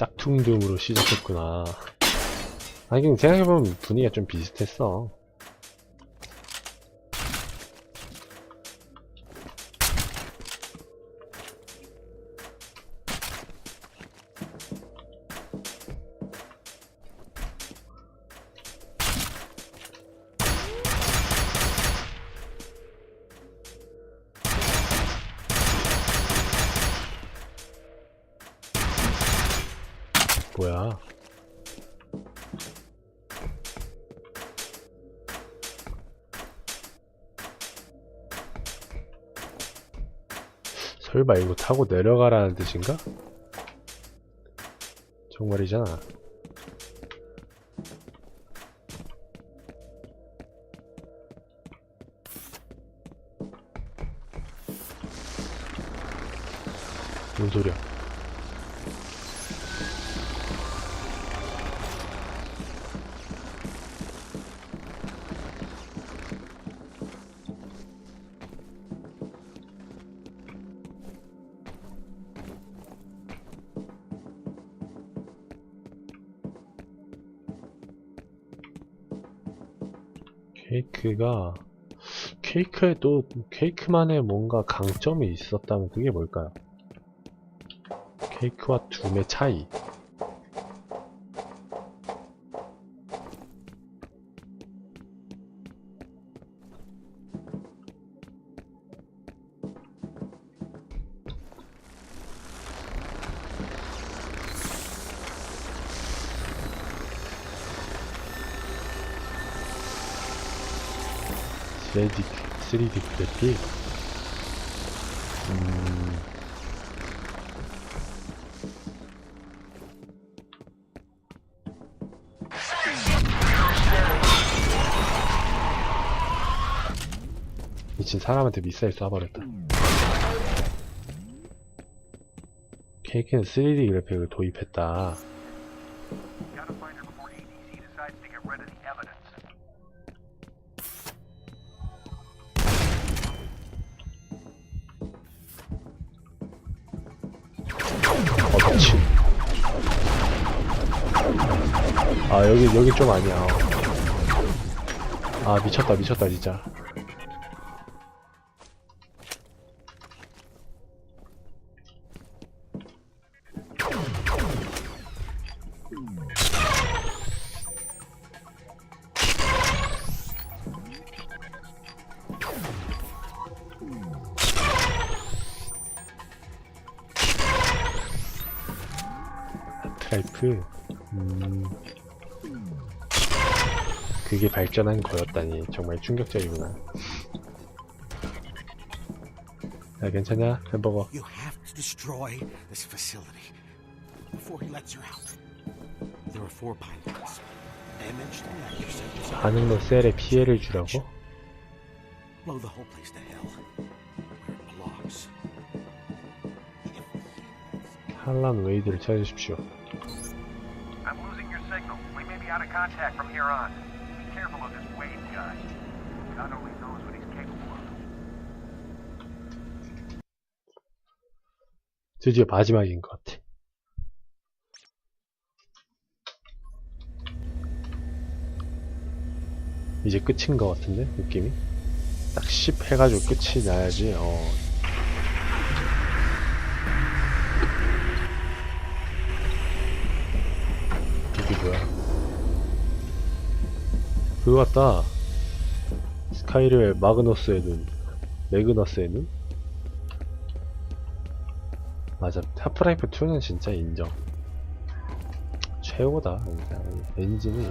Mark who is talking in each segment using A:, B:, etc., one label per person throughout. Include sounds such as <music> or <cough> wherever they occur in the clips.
A: 짝퉁dum으로 시작했구나. 하긴 생각해보면 분위기가 좀 비슷했어. 설마 이거 타고 내려가라는 뜻인가? 정말이잖아. 뭔 소리야? 케이크가 케이크에 또 케이크만의 뭔가 강점이 있었다면 그게 뭘까요? 케이크와 둠의 차이 3D 그래픽 음... 미친 사람한테 미사일 쏴버렸다. 케이크는 3D 그래픽을 도입했다 좀 아니야. 아 미쳤다 미쳤다 진짜. 타이프 음 그게 발전한 거였다니 정말 충격적이구나 야 괜찮냐 햄버거
B: You have to destroy this facility before he lets you out. There are four pilots. Damaged electric centers.
A: 반응로 셀에 피해를 주라고?
B: Blow the whole place to hell. Where it belongs.
A: 할란 웨이드를 찾으십시오
C: I'm losing your signal. We may be out of contact from here on. Careful of this Wade guy. God only knows what he's capable of.
A: 드디어 마지막인 것 같아 이제 끝인 것 같은데 느낌이 딱 10 해가지고 끝이 나야지 어 이게 뭐야 그거 같다 스카이르의 마그너스의 눈 매그너스의 눈? 맞아 하프라이프 2는 진짜 인정 최고다 엔진이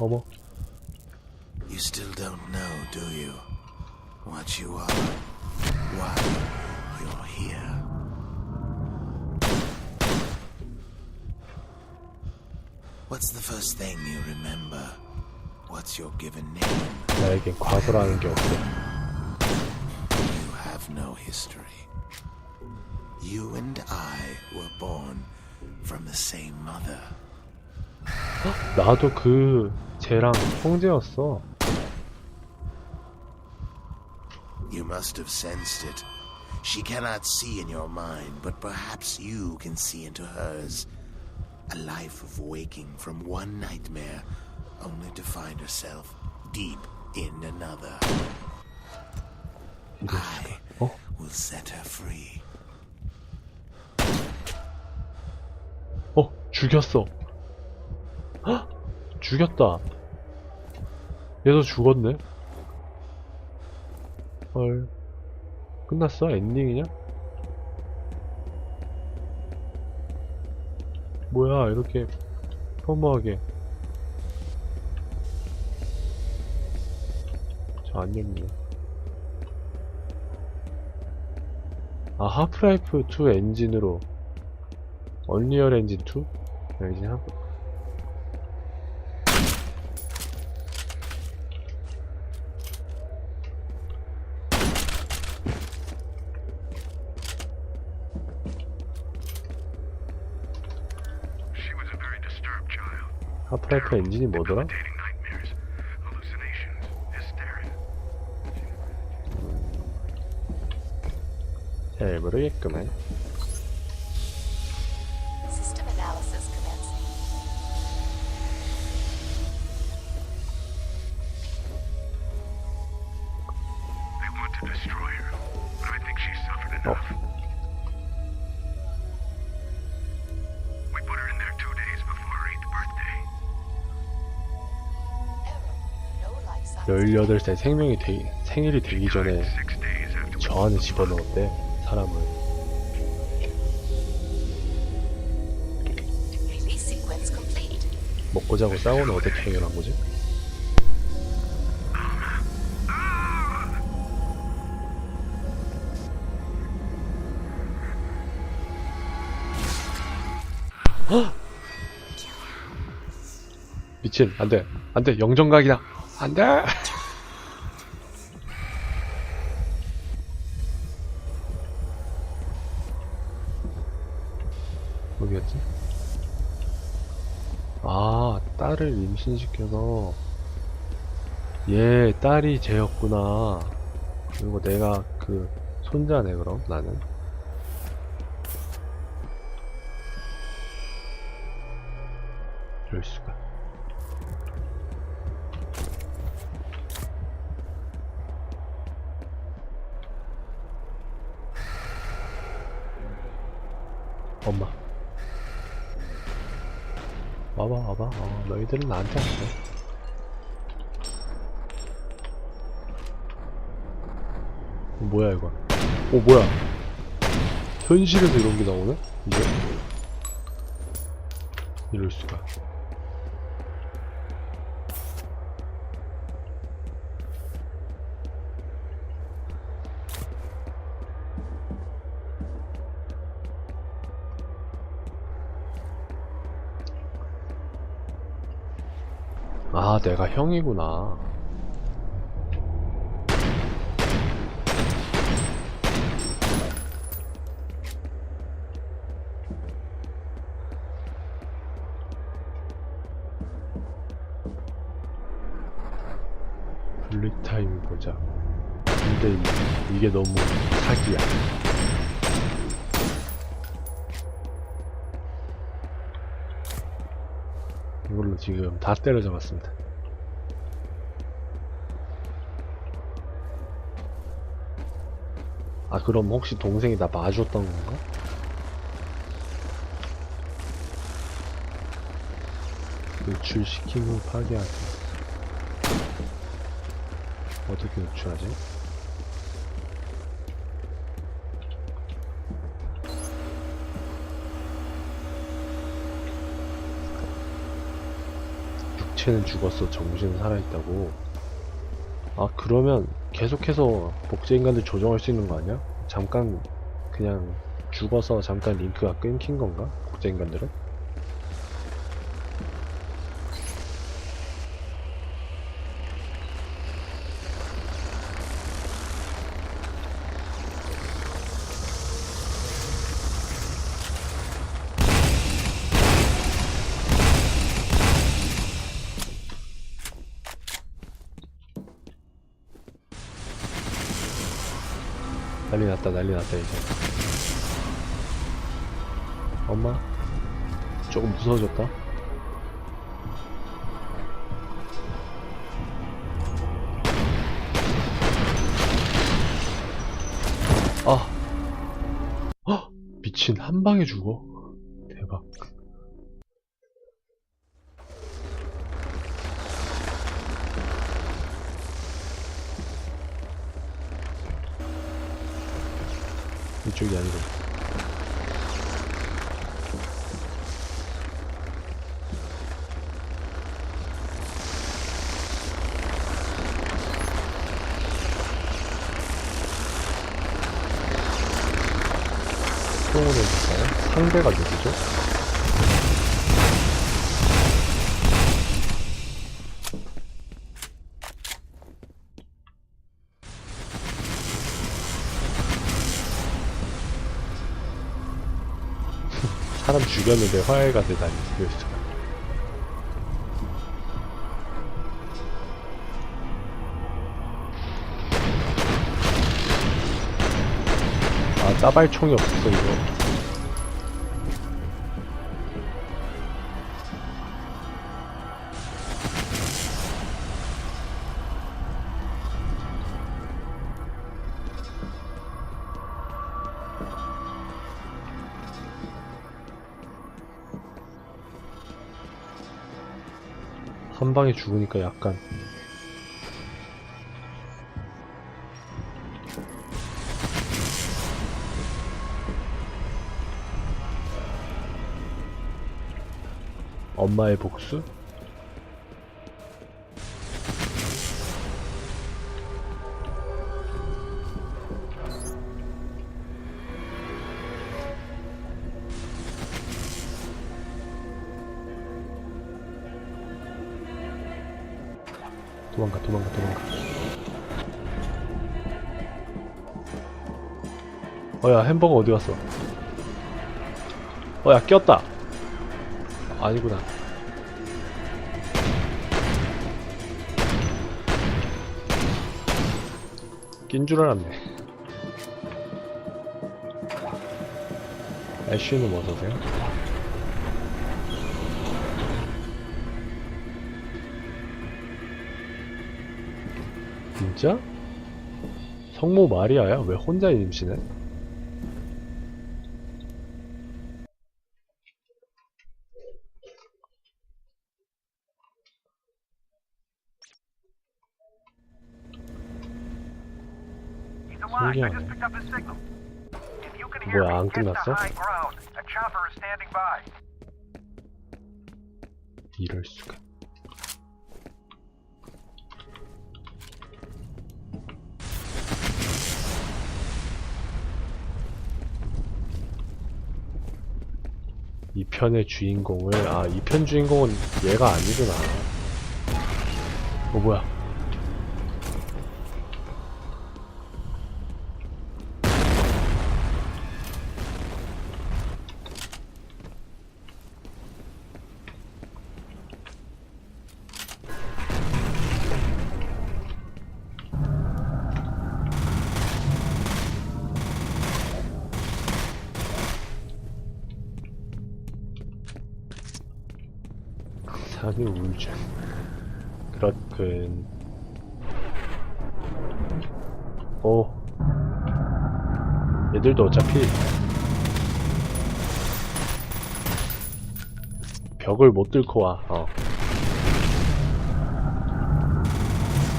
A: 어머
B: You still don't know, do you? What you are. Why you're here. What's the first thing you remember? What's your given name?
A: 나에겐 과거라는 게 없어
B: You have no history. You and I were born from the same mother.
A: 나도 그 쟤랑 형제였어
B: You must have sensed it. She cannot see in your mind, but perhaps you can see into hers. A life of waking from one nightmare, only to find herself deep in another. I
A: 어?
B: will set her free.
A: 어, 죽였어. 헉! 죽였다. 얘도 죽었네. 헐. 끝났어? 엔딩이냐? 뭐야, 이렇게 허무하게. 저 안 열리네. 아, 하프라이프 2 엔진으로 언리얼 엔진 2? 엔진 하고 하프라이프 엔진이 뭐더라? 잘 모르겠구만
D: System
A: 18살 생명이 되, 생일이 되기 전에 저 안에 집어넣었대 사람을. 먹고 자고 싸우는 어떻게 해결한 거지? 헉! 미친 안돼 안돼 영정각이다 안 돼. 어디였지? <laughs> 아 딸을 임신시켜서. 얘 딸이 쟤였구나. 그리고 내가 그 손자네 그럼? 나는 엄마. 와봐 와봐. 어, 너희들은 나한테 안돼. 어, 뭐야 이거? 어 뭐야? 현실에서 이런 게 나오네? 이게? 이럴 수가 아 내가 형이구나. 블리타임 보자. 근데 이, 이게 너무 사기야. 이걸로 지금 다 때려잡았습니다 아 그럼 혹시 동생이 나 봐줬던 건가? 노출시킨 후 파괴하기 어떻게 노출하지? 육체는 죽었어 정신은 살아있다고 아 그러면 계속해서 복제인간들 조정할 수 있는 거 아니야? 잠깐 그냥 죽어서 잠깐 링크가 끊긴 건가? 복제인간들은? 난리 났다 난리 났다 이제. 엄마? 조금 무서워졌다? 아. 헉! 미친 한 방에 죽어 수동으로 해볼까요? 상대가 누구죠? <laughs> 사람 죽였는데 화해가 되다니 그랬어. 아 따발총이 없었어 이거 한 방에 죽으니까 약간 엄마의 복수? 도망가 도망가 도망가. 어야 햄버거 어디 갔어? 어야 꼈다. 아니구나. 낀 줄 알았네. 애쉬는 어서오세요 진짜? 성모 마리아야? 왜 혼자 임신해? 뭐야,
C: hear
A: 안 끝났어? 이럴 수가. 이 편의 주인공을 아 이 편 주인공은 얘가 아니구나. 어 뭐야? 산이 울죠. 그렇군. 오. 얘들도 어차피 벽을 못 뚫고 와. 어.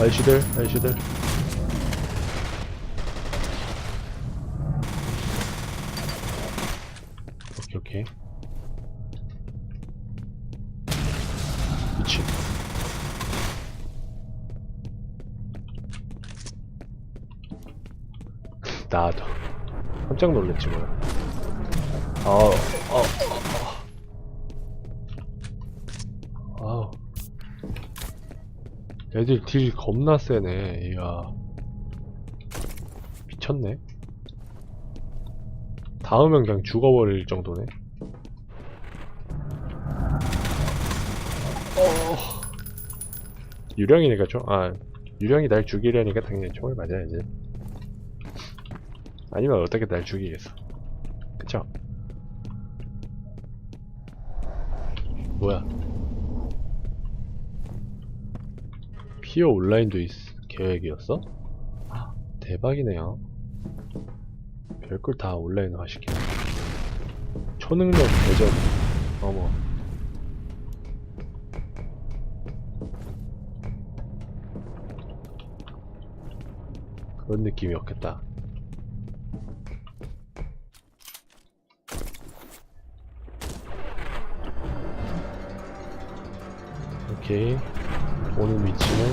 A: 아이씨들, 아이씨들. 오케이, 오케이. 미친. 나도 깜짝 놀랐지 뭐야. 어, 어, 어, 어. 애들 딜 겁나 세네. 이야. 미쳤네. 닿으면 그냥 죽어버릴 정도네. 유령이니까 좀, 아, 유령이 날 죽이려니까 당연히 총을 맞아야지. 아니면 어떻게 날 죽이겠어. 그쵸? 뭐야? 피어 온라인도 있, 계획이었어? 아, 대박이네요. 별걸 다 온라인으로 하시게. 초능력 대전. 어머. 그런 느낌이었겠다. 오케이. 오는 위치는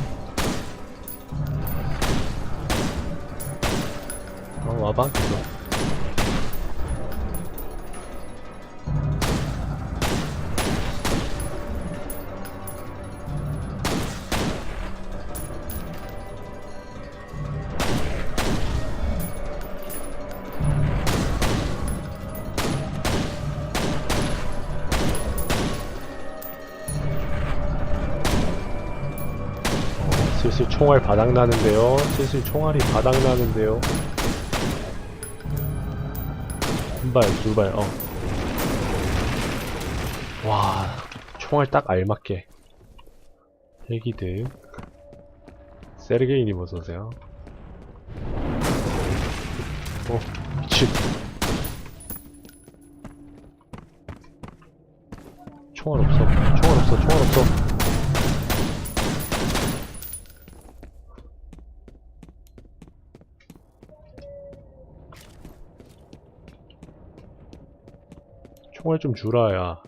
A: 어 와봐 총알 바닥나는데요. 슬슬 총알이 바닥나는데요. 한발 두발 어. 와 총알 딱 알맞게. 헬기들. 세르게이님 어서오세요. 어 미친. 총알 없어. 총알 없어 총알 없어 총알 좀 주라 야.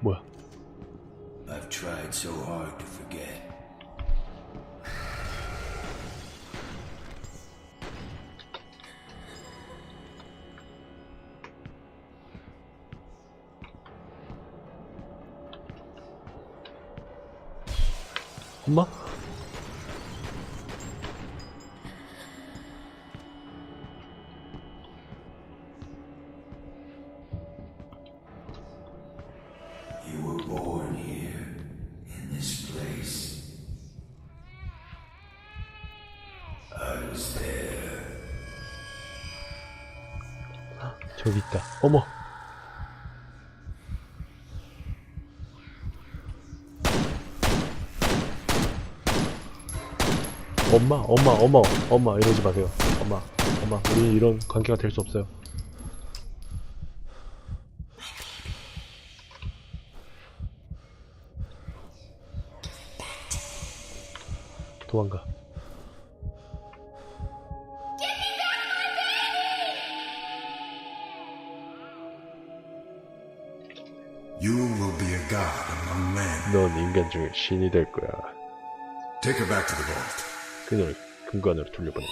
A: 뭐야? 엄마? 엄마 엄마 엄마 엄마 이러지 마세요 엄마 엄마 우리 이런 관계가 될 수 없어요 도망가. 넌 인간 중에 신이 될 거야
E: Take her back to the vault.
A: 그녀를 금관으로 돌려보내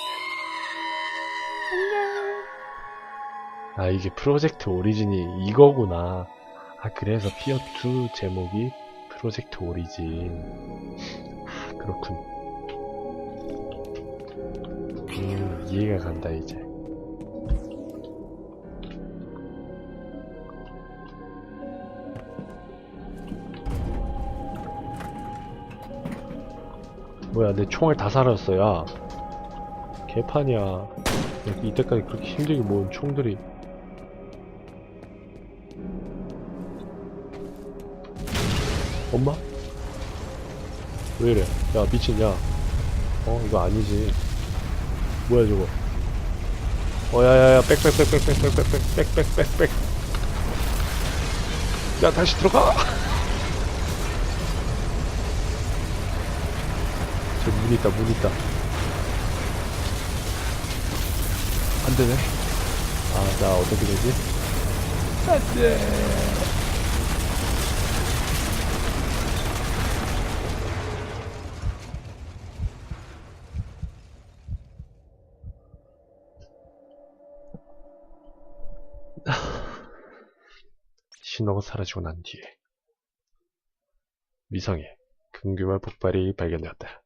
A: 아 이게 프로젝트 오리진이 이거구나. 아 그래서 피어2 제목이 프로젝트 오리진. 아 그렇군. 음 이해가 간다 이제 뭐야 내 총알 다 사라졌어 야 개판이야. 이때까지 그렇게 힘들게 모은 총들이. 엄마? 왜 이래? 야 미친 야어 이거 아니지. 뭐야 저거? 어 야야야 빽빽빽빽빽빽빽빽빽빽빽. 야 다시 들어가 저문 있다, 문 있다. 안 되네. 아, 나 어떻게 되지? 안 돼. <laughs> 신호가 사라지고 난 뒤에 위성에 근규말 폭발이 발견되었다.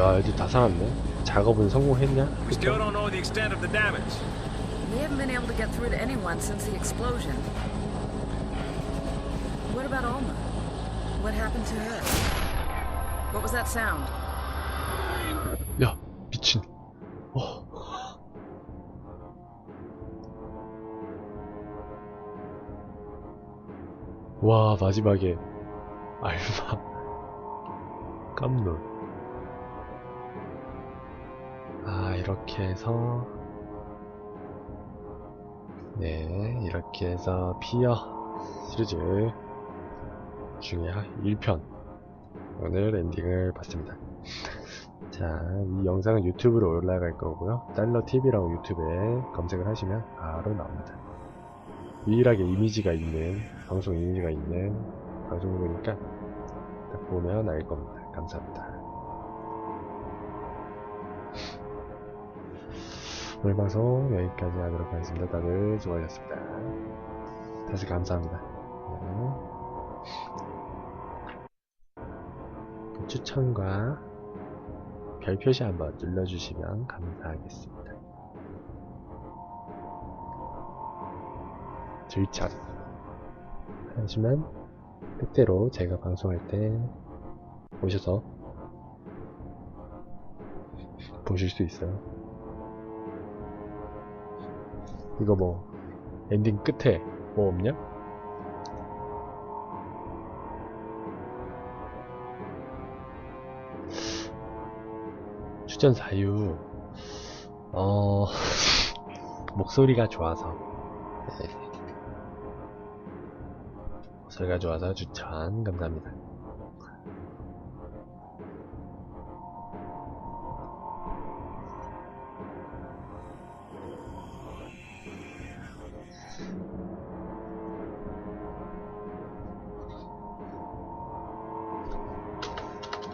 A: 야 애들 다 살았네 작업은 성공했냐?
F: We still don't know the extent of the damage.
G: We haven't been able to get through to anyone since the explosion. What about Alma? What happened to her? What was that sound?
A: 야 미친 어. 와 마지막에 알마 깜놀 이렇게 해서 네 이렇게 해서 피어 시리즈 중에 1편 오늘 엔딩을 봤습니다 <laughs> 자, 이 영상은 유튜브로 올라갈 거고요. 달러TV라고 유튜브에 검색을 하시면 바로 나옵니다. 유일하게 이미지가 있는, 방송 이미지가 있는 방송이니까 딱 보면 알 겁니다. 감사합니다. 오늘 방송 여기까지 하도록 하겠습니다. 다들 수고하셨습니다. 다시 감사합니다. 네. 추천과 별 표시 한번 눌러주시면 감사하겠습니다. 들착 하시면 때때로 제가 방송할 때 오셔서 보실 수 있어요. 이거 뭐 엔딩 끝에 뭐 없냐? 추천 사유 어 <laughs> 목소리가 좋아서 네. 목소리가 좋아서 추천 감사합니다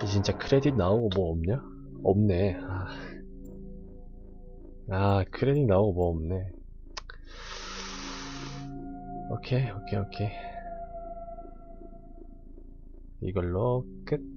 A: 진짜 크레딧 나오고 뭐 없냐? 없네. 아, 아 크레딧 나오고 뭐 없네. 오케이, 오케이, 오케이. 이걸로 끝.